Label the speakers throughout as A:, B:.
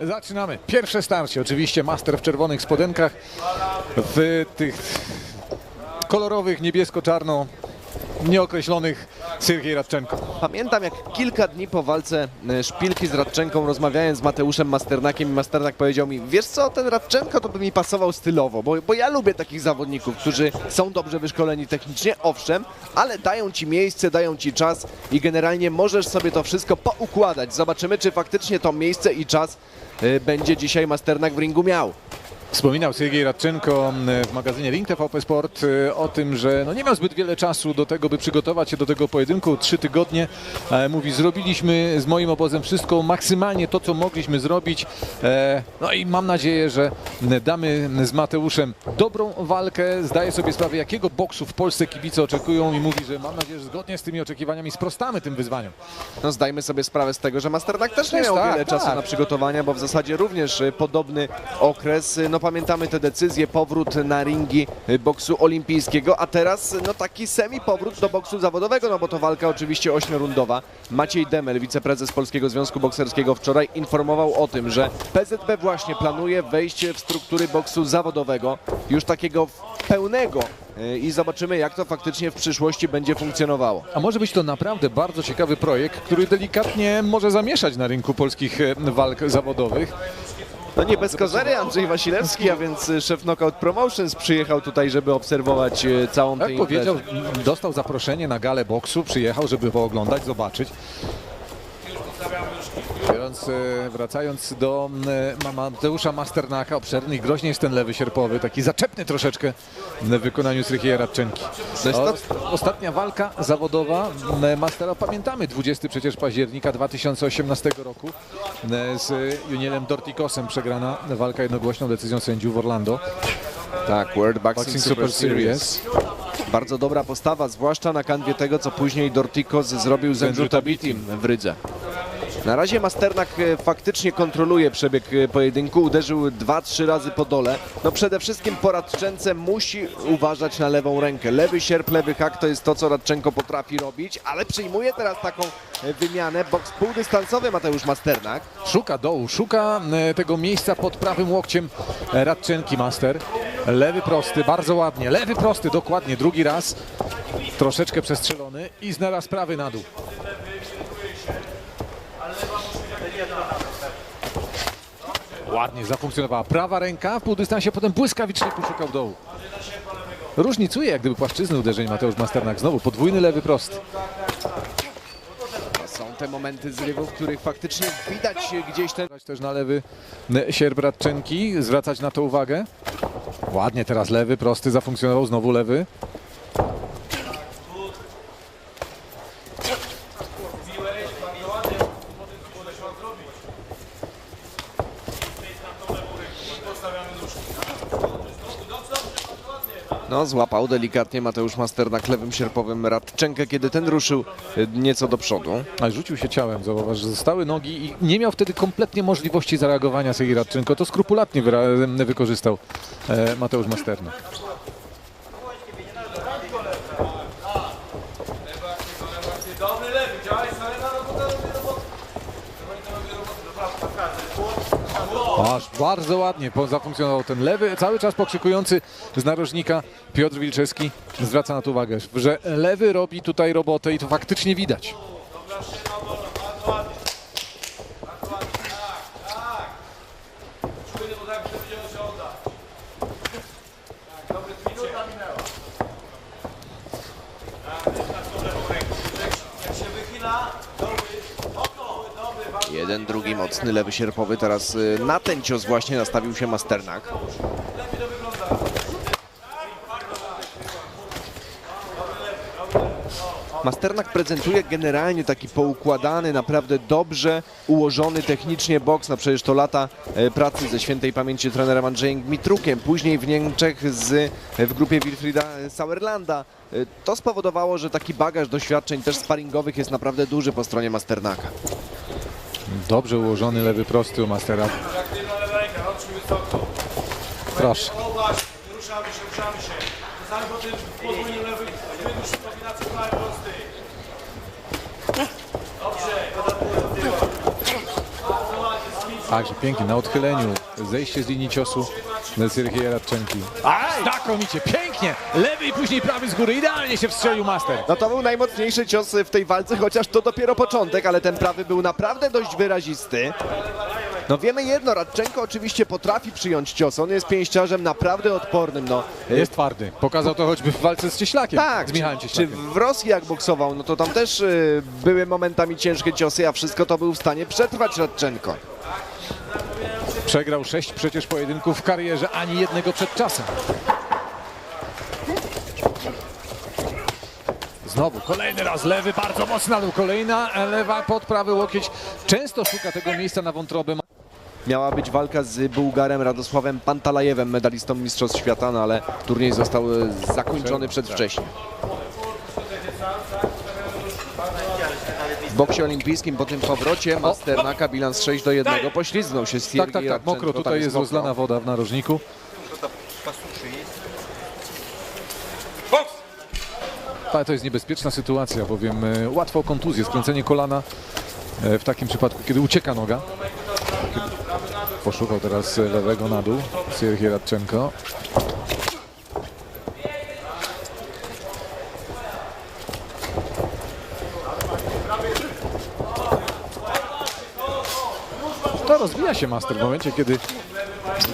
A: Zaczynamy. Pierwsze starcie. Oczywiście master w czerwonych spodenkach. W tych kolorowych, niebiesko-czarno nieokreślonych Syrgiej Radczenko.
B: Pamiętam jak kilka dni po walce e, Szpilki z Radczenką rozmawiałem z Mateuszem Masternakiem i Masternak powiedział mi, wiesz co, ten Radczenko to by mi pasował stylowo, bo, bo ja lubię takich zawodników, którzy są dobrze wyszkoleni technicznie, owszem, ale dają ci miejsce, dają ci czas i generalnie możesz sobie to wszystko poukładać. Zobaczymy, czy faktycznie to miejsce i czas e, będzie dzisiaj Masternak w ringu miał.
A: Wspominał Siergiej Radczenko m, w magazynie Ring TVP Sport e, o tym, że no nie miał zbyt wiele czasu do tego, by przygotować się do tego pojedynku. Trzy tygodnie. E, Mówi, zrobiliśmy z moim obozem wszystko, maksymalnie to, co mogliśmy zrobić. E, No i mam nadzieję, że damy z Mateuszem dobrą walkę. Zdaje sobie sprawę, jakiego boksu w Polsce kibice oczekują i mówi, że mam nadzieję, że zgodnie z tymi oczekiwaniami sprostamy tym wyzwaniom.
B: No zdajmy sobie sprawę z tego, że Masternak też nie miał
A: tak,
B: wiele czasu
A: tak.
B: na przygotowania, bo w zasadzie również y, podobny okres. Y, No pamiętamy te decyzje, powrót na ringi y, boksu olimpijskiego, a teraz no taki semi powrót do boksu zawodowego, no bo to walka oczywiście ośmiorundowa. Maciej Demel, wiceprezes Polskiego Związku Bokserskiego wczoraj informował o tym, że PZB właśnie planuje wejście w struktury boksu zawodowego, już takiego pełnego y, i zobaczymy jak to faktycznie w przyszłości będzie funkcjonowało.
A: A może być to naprawdę bardzo ciekawy projekt, który delikatnie może zamieszać na rynku polskich e, walk zawodowych.
B: No nie bez kozery Andrzej Wasilewski, a więc y, szef Knockout Promotions przyjechał tutaj, żeby obserwować całą tę
A: Jak
B: imprezę.
A: powiedział, dostał zaproszenie na galę boksu, przyjechał, żeby pooglądać, zobaczyć. Biorąc, e, wracając do e, ma- Mateusza Masternaka, obszerny i groźnie jest ten lewy sierpowy, taki zaczepny troszeczkę w wykonaniu Strychieja Radczenki. Ostatnia walka zawodowa Mastera, pamiętamy, 20 przecież października 2018 roku e, z Junielem Dortikosem przegrana walka jednogłośną decyzją sędziów Orlando.
B: Tak, World Boxing,
A: Boxing
B: Super,
A: Super
B: Series.
A: Series.
B: Bardzo dobra postawa, zwłaszcza na kanwie tego, co później Dorticos zrobił z Andrew Tabitim w Rydze. Na razie Masternak e, faktycznie kontroluje przebieg e, pojedynku, uderzył dwa, trzy razy po dole. No przede wszystkim po Radczence musi uważać na lewą rękę. Lewy sierp, lewy hak to jest to, co Radczenko potrafi robić, ale przyjmuje teraz taką e, wymianę. Boks półdystansowy Mateusz Masternak.
A: Szuka dołu, szuka tego miejsca pod prawym łokciem Radczenki Master. Lewy prosty, bardzo ładnie. Lewy prosty, dokładnie, drugi raz. Troszeczkę przestrzelony i znalazł prawy na dół. Ładnie zafunkcjonowała prawa ręka w półdystansie, potem błyskawicznie poszukał dołu. Różnicuje jak gdyby płaszczyzny uderzeń Mateusz Masternak. Znowu podwójny lewy prosty.
B: To są te momenty zrywu, w których faktycznie widać gdzieś ten
A: też na lewy e, sierp Radczenki, zwracać na to uwagę. Ładnie teraz lewy, prosty, zafunkcjonował, znowu lewy.
B: Złapał delikatnie Mateusz Masternak lewym sierpowym Radczenkę, kiedy ten ruszył y, nieco do przodu.
A: Ale rzucił się ciałem, zauważ, że zostały nogi i nie miał wtedy kompletnie możliwości zareagowania Sergiej Radczenko. To skrupulatnie wykorzystał e, Mateusz Masternak. Aż bardzo ładnie zafunkcjonował ten lewy, cały czas pokrzykujący z narożnika Piotr Wilczewski zwraca na to uwagę, że lewy robi tutaj robotę i to faktycznie widać.
B: Jeden, drugi mocny lewy sierpowy. Teraz y, na ten cios właśnie nastawił się Masternak. Masternak prezentuje generalnie taki poukładany, naprawdę dobrze ułożony technicznie boks. No przecież to lata e, pracy ze świętej pamięci trenerem Andrzejem Gmitrukiem, później w Niemczech z, w grupie Sauerlanda. E, To spowodowało, że taki bagaż doświadczeń też sparingowych jest naprawdę duży po stronie Masternaka.
A: Dobrze ułożony lewy prosty u Mastera. Proszę.
C: Ruszamy się, ruszamy się. Po tym prosty. Dobrze, potem tyłem. Bardzo ładnie, z
A: Także pięknie, na odchyleniu, zejście z linii ciosu Serhieja Radczenki. Znakomicie, pięknie! Lewy i później prawy z góry, idealnie się wstrzelił Master.
B: No to był najmocniejszy cios w tej walce, chociaż to dopiero początek, ale ten prawy był naprawdę dość wyrazisty. No wiemy jedno, Radczenko oczywiście potrafi przyjąć cios, on jest pięściarzem naprawdę odpornym, no.
A: Jest twardy, pokazał to choćby w walce z Cieślakiem,
B: Tak,
A: z Michałem
B: czy, czy
A: Cieślakiem.
B: w Rosji jak boksował, no to tam też y, były momentami ciężkie ciosy, a wszystko to był w stanie przetrwać Radczenko.
A: Przegrał sześć przecież pojedynków w karierze, ani jednego przed czasem. Znowu kolejny raz lewy, bardzo mocna dół, kolejna lewa pod prawy łokieć. Często szuka tego miejsca na wątrobę.
B: Miała być walka z Bułgarem Radosławem Pantalajewem, medalistą Mistrzostw Świata, no ale turniej został y, zakończony przedwcześnie. Boksie olimpijskim po tym powrocie Masternaka bilans 6 do 1 poślizgnął się z
A: Tak, tak, tak, mokro, tutaj jest
B: mokro.
A: rozlana woda w narożniku. Ale to jest niebezpieczna sytuacja, bowiem e, łatwo o kontuzję, skręcenie kolana e, w takim przypadku, kiedy ucieka noga. Poszukał teraz lewego na dół Siergiej Radczenko. Rozwija się master w momencie, kiedy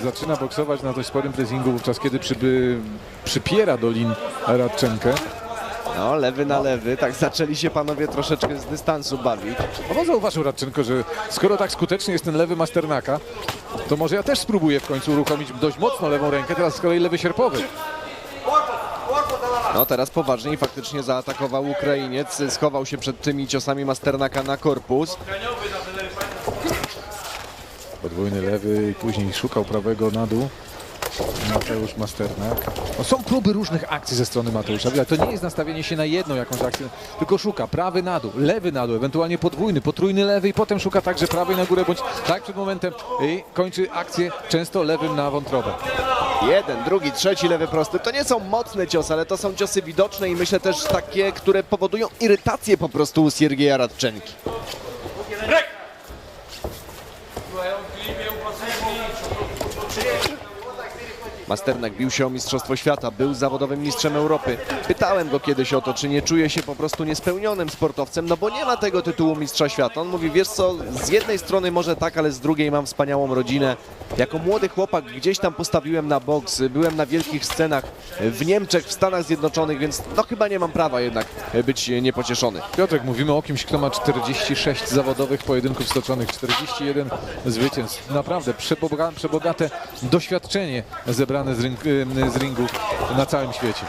A: zaczyna boksować na dość sporym pressingu, wówczas kiedy przyby, przypiera do lin Radczenkę.
B: No, lewy na lewy, tak zaczęli się panowie troszeczkę z dystansu bawić.
A: No zauważył Radczenko, że skoro tak skutecznie jest ten lewy Masternaka, to może ja też spróbuję w końcu uruchomić dość mocno lewą rękę, teraz z kolei lewy sierpowy.
B: No teraz poważnie i faktycznie zaatakował Ukrainiec, schował się przed tymi ciosami Masternaka na korpus.
A: Podwójny lewy i później szukał prawego na dół. Mateusz Masternak. No są próby różnych akcji ze strony Mateusza. ale To nie jest nastawienie się na jedną jakąś akcję, tylko szuka prawy na dół, lewy na dół, ewentualnie podwójny, potrójny lewy i potem szuka także prawej na górę, bądź tak przed momentem i kończy akcję często lewym na wątrobę.
B: Jeden, drugi, trzeci lewy prosty. To nie są mocne ciosy, ale to są ciosy widoczne i myślę też takie, które powodują irytację po prostu u Siergieja Radczenki.
C: é um crime, eu posso procedimento.
B: Masternak bił się o Mistrzostwo Świata, był zawodowym mistrzem Europy. Pytałem go kiedyś o to, czy nie czuje się po prostu niespełnionym sportowcem, no bo nie ma tego tytułu Mistrza Świata. On mówi, wiesz co, z jednej strony może tak, ale z drugiej mam wspaniałą rodzinę. Jako młody chłopak gdzieś tam postawiłem na boks, byłem na wielkich scenach w Niemczech, w Stanach Zjednoczonych, więc no chyba nie mam prawa jednak być niepocieszony.
A: Piotrek, mówimy o kimś, kto ma 46 zawodowych pojedynków stoczonych, 41 zwycięstw. Naprawdę przeboga, przebogate doświadczenie zebrane z, ring, z ringów na całym świecie.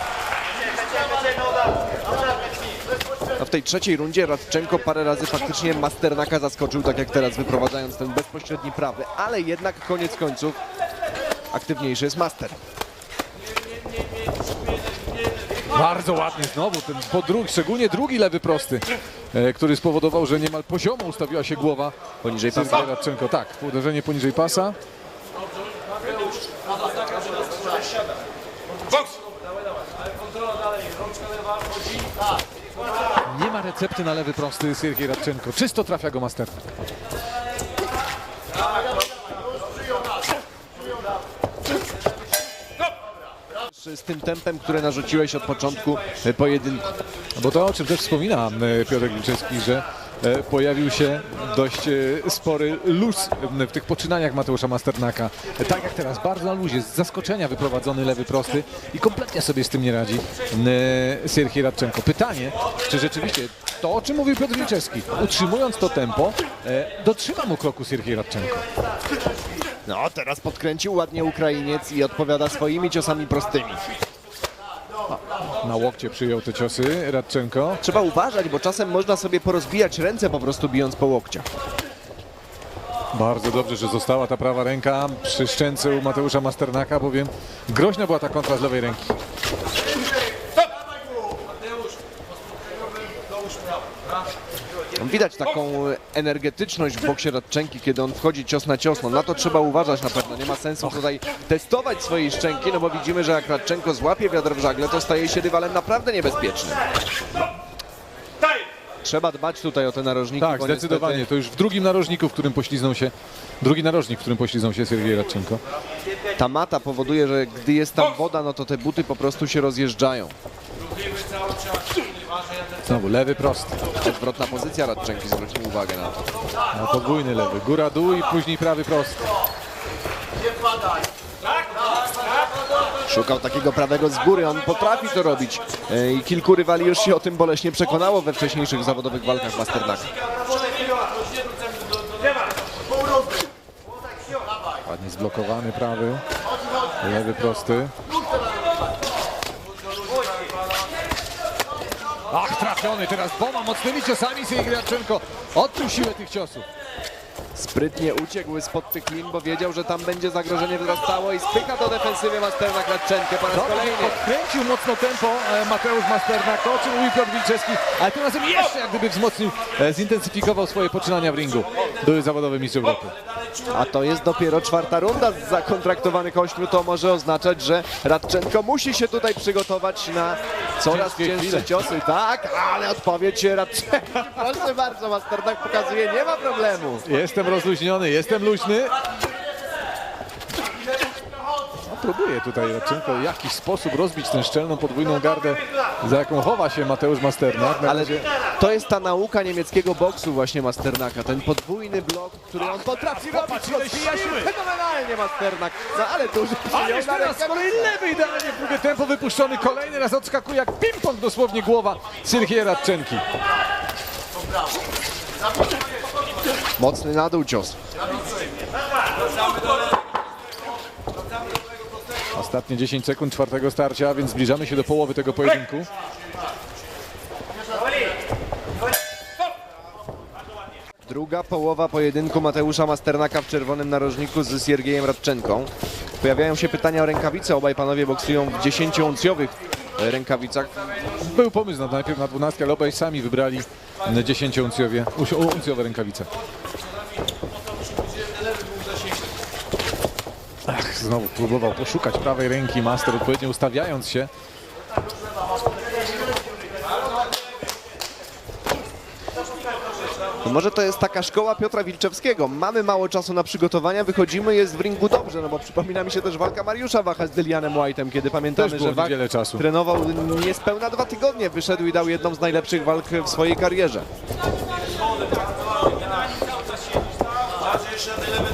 B: No w tej trzeciej rundzie Radczenko parę razy faktycznie Masternaka zaskoczył, tak jak teraz wyprowadzając ten bezpośredni prawy, ale jednak koniec końców aktywniejszy jest Master.
A: Bardzo ładnie znowu, ten po drugi, szczególnie drugi lewy prosty, e, który spowodował, że niemal poziomo ustawiła się głowa
B: Poniżej pasa.
A: Radczenko. Tak, uderzenie poniżej pasa.
C: Boks!
A: Nie ma recepty na lewy prosty Sergiej Radczenko. Czysto trafia go master.
B: Z tym tempem, które narzuciłeś od początku e, pojedynku.
A: Bo to, o czym też wspomina e, Piotr Wilczewski, że pojawił się dość e, spory luz w tych poczynaniach Mateusza Masternaka. E, Tak jak teraz, bardzo na luzie, z zaskoczenia wyprowadzony lewy prosty i kompletnie sobie z tym nie radzi e, Siergiej Radczenko. Pytanie, czy rzeczywiście to, o czym mówił Piotr Wilczewski, utrzymując to tempo, e, dotrzyma mu kroku Siergiej Radczenko.
B: No, teraz podkręcił ładnie Ukrainiec i odpowiada swoimi ciosami prostymi.
A: Na łokcie przyjął te ciosy Radczenko.
B: Trzeba uważać, bo czasem można sobie porozbijać ręce po prostu bijąc po łokciach.
A: Bardzo dobrze, że została ta prawa ręka przy szczęce u Mateusza Masternaka, bowiem groźna była ta kontra z lewej ręki.
B: Widać taką energetyczność w boksie Radczenki, kiedy on wchodzi cios na cios. No, na to trzeba uważać na pewno. Nie ma sensu tutaj testować swojej szczęki, no bo widzimy, że jak Radczenko złapie wiatr w żagle, to staje się rywalem naprawdę niebezpiecznym. Trzeba dbać tutaj o te narożniki.
A: Tak, zdecydowanie.
B: niestety
A: To już w drugim narożniku, w którym pośliznął się, drugi narożnik, w którym pośliznął się Siergiej Radczenko.
B: Ta mata powoduje, że gdy jest tam woda, no to te buty po prostu się rozjeżdżają.
A: Znowu lewy prosty,
B: Odwrotna pozycja Radczenki, zwróćmy uwagę na to.
A: a podwójny lewy, góra dół i później prawy prosty.
B: Szukał takiego prawego z góry, on potrafi to robić. E, I kilku rywali już się o tym boleśnie przekonało we wcześniejszych zawodowych walkach Masternaka.
A: Ładnie zblokowany prawy, lewy prosty. Ach, trafiony teraz dwoma mocnymi ciosami Siergiej Radczenko. Odczuł siłę tych ciosów.
B: Sprytnie uciekł spod tych lin, bo wiedział, że tam będzie zagrożenie wzrastało i spycha do defensywy Masternak Radczenkę po raz
A: Dobrze,
B: kolejny.
A: podkręcił mocno tempo e, Mateusz Masternak, to o czym mówi Piotr Wilczewski, ale tym razem jeszcze jak gdyby wzmocnił, e, zintensyfikował swoje poczynania w ringu. Były zawodowy mistrz Europy.
B: A to jest dopiero czwarta runda z zakontraktowanych ośmiu. To może oznaczać, że Radczenko musi się tutaj przygotować na coraz
A: Ciężkie
B: cięższe
A: chwile.
B: ciosy. Tak, ale odpowiedź Radczenki, proszę bardzo, Masternak pokazuje, nie ma problemu.
A: Jestem rozluźniony, jestem luźny. Próbuje tutaj Radczenko w jakiś sposób rozbić tę szczelną podwójną gardę, za jaką chowa się Mateusz Masternak. Na
B: Ale to jest ta nauka niemieckiego boksu właśnie Masternaka, ten podwójny blok, który on potrafi robić. Rozwija się fenomenalnie Masternak, no ale duży
A: Ależ
B: przyjął na
A: teraz z
B: rękę.
A: kolei lewy idealnie drugie tempo wypuszczony. Kolejny raz odskakuje jak ping-pong dosłownie głowa Siergiej Radczenki.
B: Mocny nadół cios.
A: Ostatnie 10 sekund czwartego starcia, więc zbliżamy się do połowy tego pojedynku.
B: Druga połowa pojedynku Mateusza Masternaka w czerwonym narożniku z Siergiejem Radczenką. Pojawiają się pytania o rękawice. Obaj panowie boksują w 10-uncjowych rękawicach.
A: Był pomysł na, najpierw na 12, ale obaj sami wybrali 10-uncjowe uncjowe rękawice. Znowu próbował poszukać prawej ręki Master, odpowiednio ustawiając się.
B: No może to jest taka szkoła Piotra Wilczewskiego. Mamy mało czasu na przygotowania, wychodzimy, jest w ringu dobrze, no bo przypomina mi się też walka Mariusza Wacha z Dylianem White'em, kiedy pamiętamy, że Wach trenował niespełna dwa tygodnie, wyszedł i dał jedną z najlepszych walk w swojej karierze.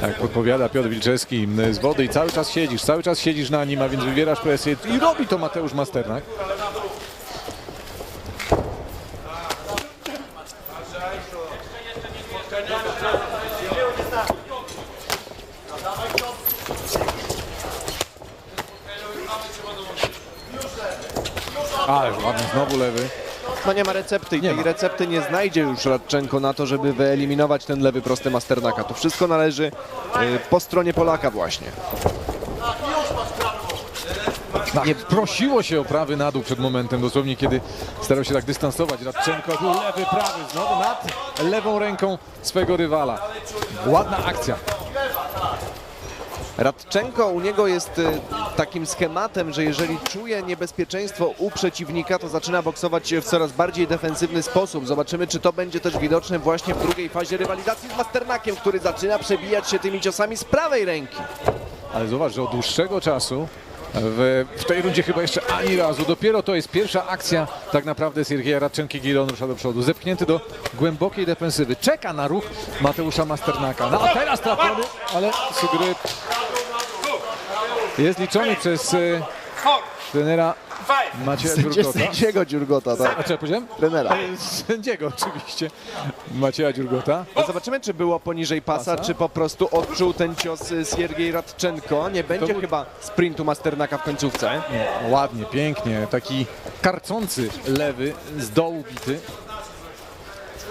A: Jak podpowiada Piotr Wilczewski z wody i cały czas siedzisz, cały czas siedzisz na nim, a więc wywierasz presję i robi to Mateusz Masternak. Ale ładny, znowu lewy.
B: No nie ma recepty i
A: Nie
B: tej
A: ma.
B: recepty nie znajdzie już Radczenko na to, żeby wyeliminować ten lewy prosty Masternaka. To wszystko należy y, po stronie Polaka właśnie.
A: Nie prosiło się o prawy na dół przed momentem, dosłownie kiedy starał się tak dystansować. Radczenko lewy, prawy, znowu nad lewą ręką swego rywala. Ładna akcja.
B: Radczenko u niego jest y, takim schematem, że jeżeli czuje niebezpieczeństwo u przeciwnika, to zaczyna boksować w coraz bardziej defensywny sposób. Zobaczymy, czy to będzie też widoczne właśnie w drugiej fazie rywalizacji z Masternakiem, który zaczyna przebijać się tymi ciosami z prawej ręki.
A: Ale zobacz, że od dłuższego czasu w, w tej rundzie chyba jeszcze ani razu. Dopiero to jest pierwsza akcja tak naprawdę Siergieja Radczenki, kiedy on rusza do przodu. Zepchnięty do głębokiej defensywy. Czeka na ruch Mateusza Masternaka. No a teraz trafiony, ale Sygry jest liczony przez e, trenera Macieja Dziurkota.
B: Sędziego Dziurgota, tak.
A: A co ja powiedziałem?
B: Trenera.
A: E, Sędziego oczywiście. Macieja Dziurgota.
B: No zobaczymy, czy było poniżej pasa,
A: Pasa?
B: czy po prostu odczuł ten cios y, Siergiej Radczenko. Nie będzie
A: był-
B: chyba sprintu Masternaka w końcówce.
A: Ładnie, pięknie. Taki karcący lewy z dołu bity.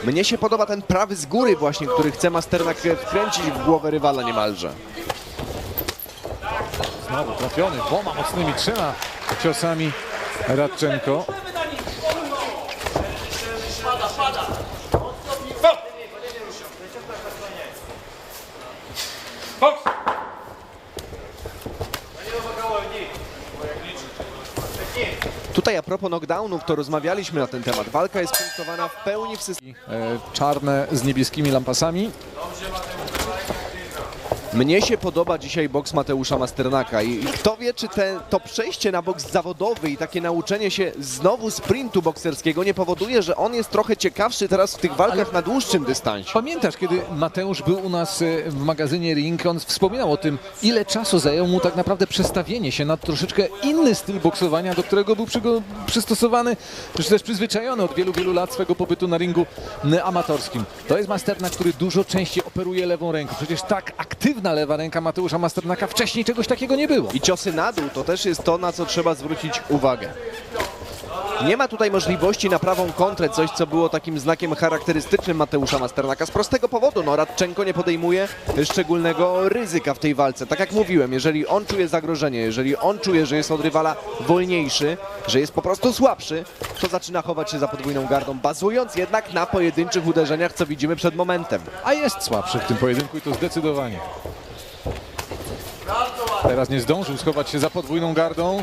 B: Mnie się podoba ten prawy z góry właśnie, który chce Masternak wkręcić w głowę rywala niemalże.
A: Znowu trafiony dwoma mocnymi trzema ciosami Radczenko.
B: Tutaj a propos knockdownów, to rozmawialiśmy na ten temat. Walka jest punktowana w pełni w systemie.
A: E, czarne z niebieskimi lampasami.
B: Mnie się podoba dzisiaj boks Mateusza Masternaka i kto wie, czy te, to przejście na boks zawodowy i takie nauczenie się znowu sprintu bokserskiego nie powoduje, że on jest trochę ciekawszy teraz w tych walkach na dłuższym dystansie.
A: Pamiętasz, kiedy Mateusz był u nas e, w magazynie Ring, on wspominał o tym, ile czasu zajęło mu tak naprawdę przestawienie się na troszeczkę inny styl boksowania, do którego był przystosowany, czy też przyzwyczajony od wielu, wielu lat swego pobytu na ringu amatorskim. To jest Masternak, który dużo częściej operuje lewą ręką. Przecież tak aktywna lewa ręka Mateusza Masternaka wcześniej czegoś takiego nie było.
B: I ciosy na dół to też jest to, na co trzeba zwrócić uwagę. Nie ma tutaj możliwości na prawą kontrę, coś co było takim znakiem charakterystycznym Mateusza Masternaka z prostego powodu. No Radczenko nie podejmuje szczególnego ryzyka w tej walce. Tak jak mówiłem, jeżeli on czuje zagrożenie, jeżeli on czuje, że jest od rywala wolniejszy, że jest po prostu słabszy, to zaczyna chować się za podwójną gardą, bazując jednak na pojedynczych uderzeniach, co widzimy przed momentem.
A: A jest słabszy w tym pojedynku i to zdecydowanie. Teraz nie zdążył schować się za podwójną gardą.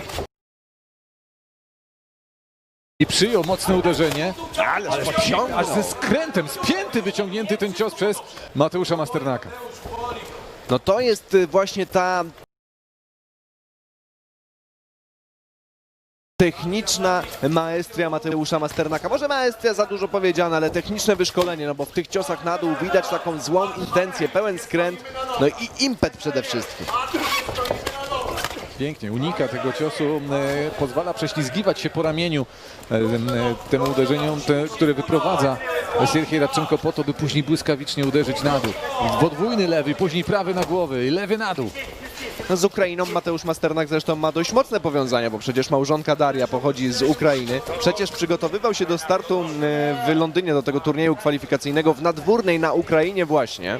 A: I przyjął mocne uderzenie. Ale aż ze skrętem, spięty, wyciągnięty ten cios przez Mateusza Masternaka.
B: No to jest y, właśnie ta techniczna maestria Mateusza Masternaka. Może maestria za dużo powiedziane, ale techniczne wyszkolenie, no bo w tych ciosach na dół widać taką złą intencję, pełen skręt, no i impet przede wszystkim.
A: Pięknie, unika tego ciosu, e, pozwala prześlizgiwać się po ramieniu e, e, temu uderzeniu, które wyprowadza Sierhiej Radczenko po to, by później błyskawicznie uderzyć na dół. Podwójny lewy, później prawy na głowę i lewy na dół.
B: No z Ukrainą Mateusz Masternak zresztą ma dość mocne powiązania, bo przecież małżonka Daria pochodzi z Ukrainy. Przecież przygotowywał się do startu w Londynie, do tego turnieju kwalifikacyjnego w nadwórnej na Ukrainie właśnie.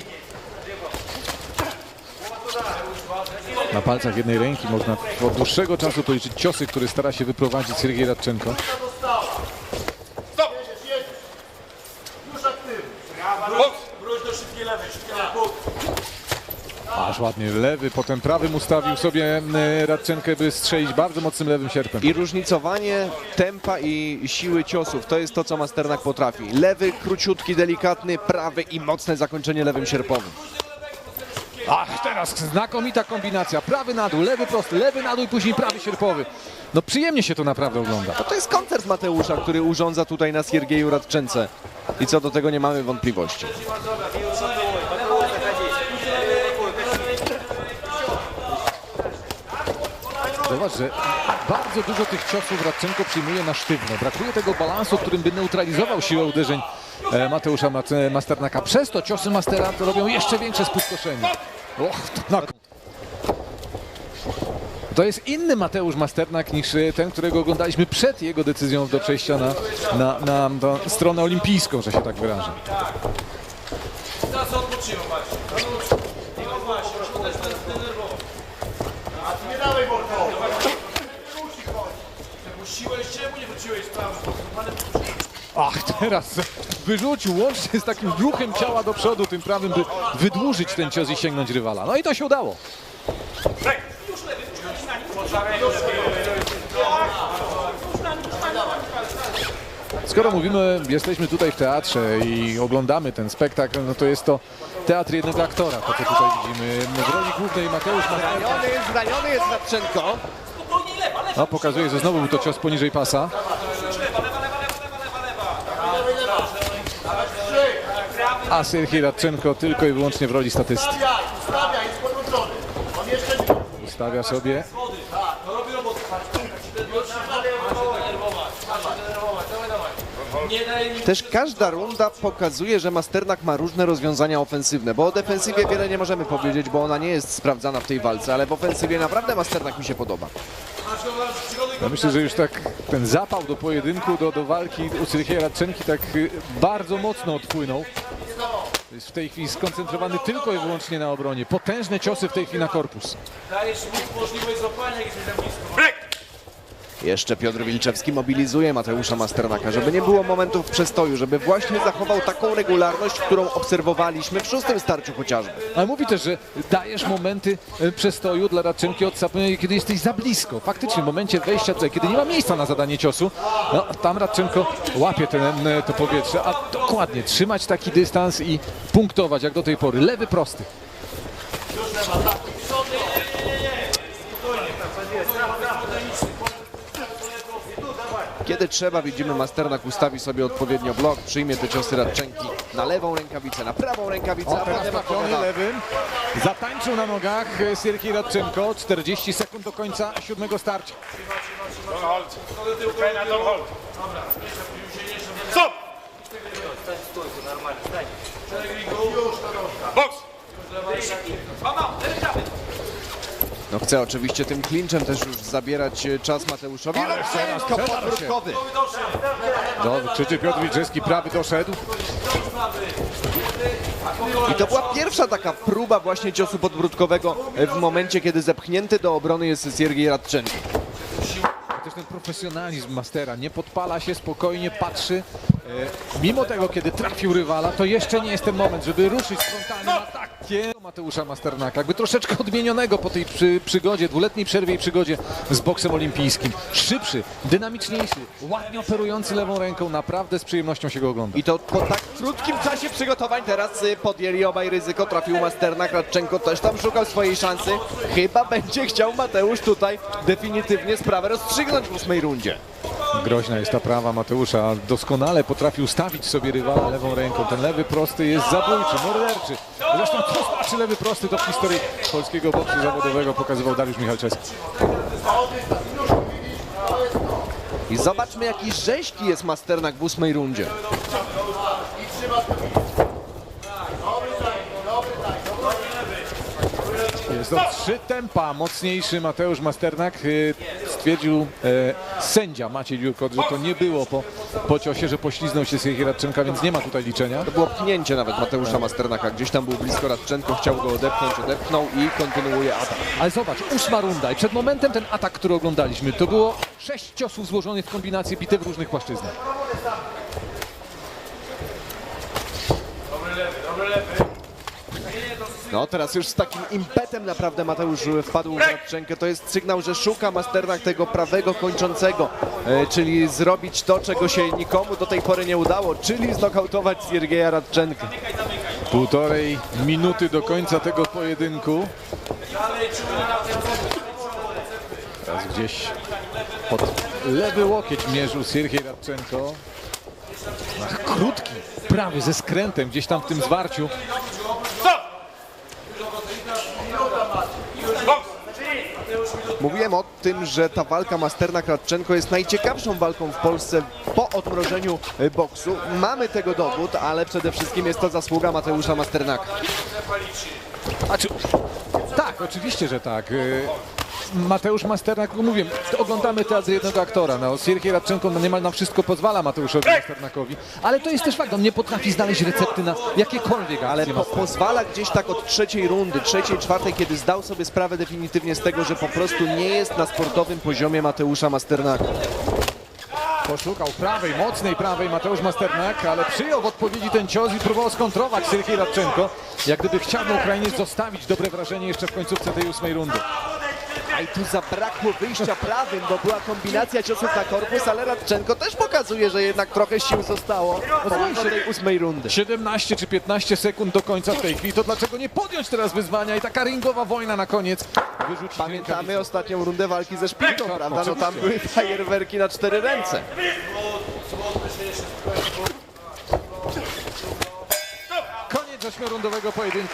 A: Na palcach jednej ręki można od dłuższego czasu policzyć ciosy, które stara się wyprowadzić Siergiej Radczenko. Aż ładnie lewy, potem prawym ustawił sobie Radczenkę, by strzelić bardzo mocnym lewym sierpem.
B: I różnicowanie tempa i siły ciosów to jest to, co Masternak potrafi. Lewy, króciutki, delikatny, prawy i mocne zakończenie lewym sierpowym.
A: Ach, teraz znakomita kombinacja. Prawy na dół, lewy prosty, lewy na dół i później prawy sierpowy. No przyjemnie się to naprawdę ogląda.
B: No to jest koncert Mateusza, który urządza tutaj na Siergieju Radczence. I co do tego nie mamy wątpliwości.
A: Zobacz, że bardzo dużo tych ciosów Radczenko przyjmuje na sztywno. Brakuje tego balansu, którym by neutralizował siłę uderzeń e, Mateusza Mat- Masternaka. Przez to ciosy Mastera to robią jeszcze większe spustoszenie. Och, to, na... to jest inny Mateusz Masternak niż e, ten, którego oglądaliśmy przed jego decyzją do przejścia na, na, na, na stronę olimpijską, że się tak wyrażę.
C: No nie czemu wróciłeś?
A: Ach, teraz wyrzucił łącznie z takim ruchem ciała do przodu, tym prawym, by wydłużyć ten cios i sięgnąć rywala. No i to się udało. Skoro mówimy, jesteśmy tutaj w teatrze i oglądamy ten spektakl, no to jest to teatr jednego aktora, to co tutaj widzimy. W roli głównej Mateusz.
B: Zraniony jest, zraniony jest Radczenko.
A: No, pokazuje, że znowu był to cios poniżej pasa. A Serhii Radczenko tylko i wyłącznie w roli statysty.
D: Stawia, jest podłączony. On jeszcze
A: Ustawia sobie.
C: No robi robotę,
B: Też każda runda pokazuje, że Masternak ma różne rozwiązania ofensywne, bo o defensywie wiele nie możemy powiedzieć, bo ona nie jest sprawdzana w tej walce, ale w ofensywie naprawdę Masternak mi się podoba.
A: Ja myślę, że już tak ten zapał do pojedynku, do, do walki u Serhieja Radczenki tak bardzo mocno odpłynął. Jest w tej chwili skoncentrowany tylko i wyłącznie na obronie. Potężne ciosy w tej chwili na korpus.
C: dajesz mu możliwość złapania, jak jesteś za blisko.
B: Jeszcze Piotr Wilczewski mobilizuje Mateusza Masternaka, żeby nie było momentów przestoju, żeby właśnie zachował taką regularność, którą obserwowaliśmy w szóstym starciu chociażby.
A: Ale mówi też, że dajesz momenty e, przestoju dla Radczenki od kiedy jesteś za blisko. Faktycznie w momencie wejścia tutaj, kiedy nie ma miejsca na zadanie ciosu, no, tam Radczenko łapie ten, e, to powietrze, a dokładnie trzymać taki dystans i punktować jak do tej pory. Lewy prosty.
B: Kiedy trzeba, widzimy Masternak ustawi sobie odpowiednio blok, przyjmie te ciosy Radczenki na lewą rękawicę, na prawą rękawicę,
A: O,
B: a
A: teraz
B: potem odpowiada.
A: lewym. Zatańczył na nogach Siergiej Radczenko. 40 sekund do końca siódmego starcia.
D: Don't hold. Don't hold. Stop! Box!
B: No chce oczywiście tym klinczem też już zabierać e, czas Mateuszowi.
A: Się.
B: podbródkowy.
A: Dobrze, krzyczy Piotr Wilczewski, prawy doszedł.
B: I to była pierwsza taka próba właśnie ciosu podbródkowego w momencie, kiedy zepchnięty do obrony jest Siergiej Radczenko.
A: Ten profesjonalizm Mastera, nie podpala się, spokojnie patrzy. E, mimo tego, kiedy trafił rywala, to jeszcze nie jest ten moment, żeby ruszyć frontalnym atakiem Mateusza Masternaka. Jakby troszeczkę odmienionego po tej przy, przygodzie, dwuletniej przerwie i przygodzie z boksem olimpijskim. Szybszy, dynamiczniejszy, ładnie operujący lewą ręką. Naprawdę z przyjemnością się go ogląda.
B: I to po tak krótkim czasie przygotowań teraz y, podjęli obaj ryzyko. Trafił Masternak, Radczenko też tam szukał swojej szansy. Chyba będzie chciał Mateusz tutaj definitywnie sprawę rozstrzygnąć w ósmej rundzie.
A: Groźna jest ta prawa Mateusza. Doskonale potrafił stawić sobie rywala lewą ręką. Ten lewy prosty jest zabójczy, morderczy. Zresztą to znaczy lewy prosty to w historii polskiego boksu zawodowego pokazywał Dariusz Michalczewski.
B: I zobaczmy jaki rzeźki jest Masternak w ósmej rundzie.
A: Jest to trzy tempa. Mocniejszy Mateusz Masternak y, stwierdził e, sędzia Maciej Jurkot, że to nie było po, po ciosie, że pośliznął się z Radczenka, więc nie ma tutaj liczenia.
B: To było pchnięcie nawet Mateusza Masternaka. Gdzieś tam był blisko Radczenko, chciał go odepchnąć, odepchnął i kontynuuje atak.
A: Ale zobacz, ósma runda i przed momentem ten atak, który oglądaliśmy, to było sześć ciosów złożonych w kombinację bite w różnych płaszczyznach.
B: No teraz już z takim impetem naprawdę Mateusz wpadł w Radczenkę. To jest sygnał, że szuka Masternak tego prawego kończącego, e, czyli zrobić to, czego się nikomu do tej pory nie udało, czyli znokautować Siergieja Radczenkę.
A: Półtorej minuty do końca tego pojedynku. Teraz gdzieś pod lewy łokieć mierzył Siergiej Radczenko. Ach, krótki, prawy ze skrętem gdzieś tam w tym zwarciu.
D: Stop! Box!
B: Mówiłem o tym, że ta walka Masternak-Radczenko jest najciekawszą walką w Polsce po odmrożeniu e, boksu. Mamy tego dowód, ale przede wszystkim jest to zasługa Mateusza Masternaka.
A: A czy... Tak, oczywiście, że tak. Mateusz Masternak, mówię, oglądamy teatr jednego aktora. No, Siergiej Radczenko no, niemal na wszystko pozwala Mateuszowi Masternakowi, ale to jest też fakt, on nie potrafi znaleźć recepty na jakiekolwiek
B: Ale po, pozwala gdzieś tak od trzeciej rundy, trzeciej, czwartej, kiedy zdał sobie sprawę definitywnie z tego, że po prostu nie jest na sportowym poziomie Mateusza Masternaka.
A: Poszukał prawej, mocnej prawej Mateusz Masternak, ale przyjął w odpowiedzi ten cios i próbował skontrować Siergiej Radczenko. Jak gdyby chciał na Ukrainie zostawić dobre wrażenie jeszcze w końcówce tej ósmej rundy.
B: A i tu zabrakło wyjścia prawym, bo była kombinacja ciosów na korpus, ale Radczenko też pokazuje, że jednak trochę sił zostało pomimo tej ósmej rundy.
A: 17 czy 15 sekund do końca w tej chwili, to dlaczego nie podjąć teraz wyzwania i taka ringowa wojna na koniec wyrzucić
B: Pamiętamy ostatnią rundę walki ze szpilką,
A: Tak,
B: prawda? No tam były fajerwerki na cztery ręce.
A: Koniec ośmiorundowego pojedynku.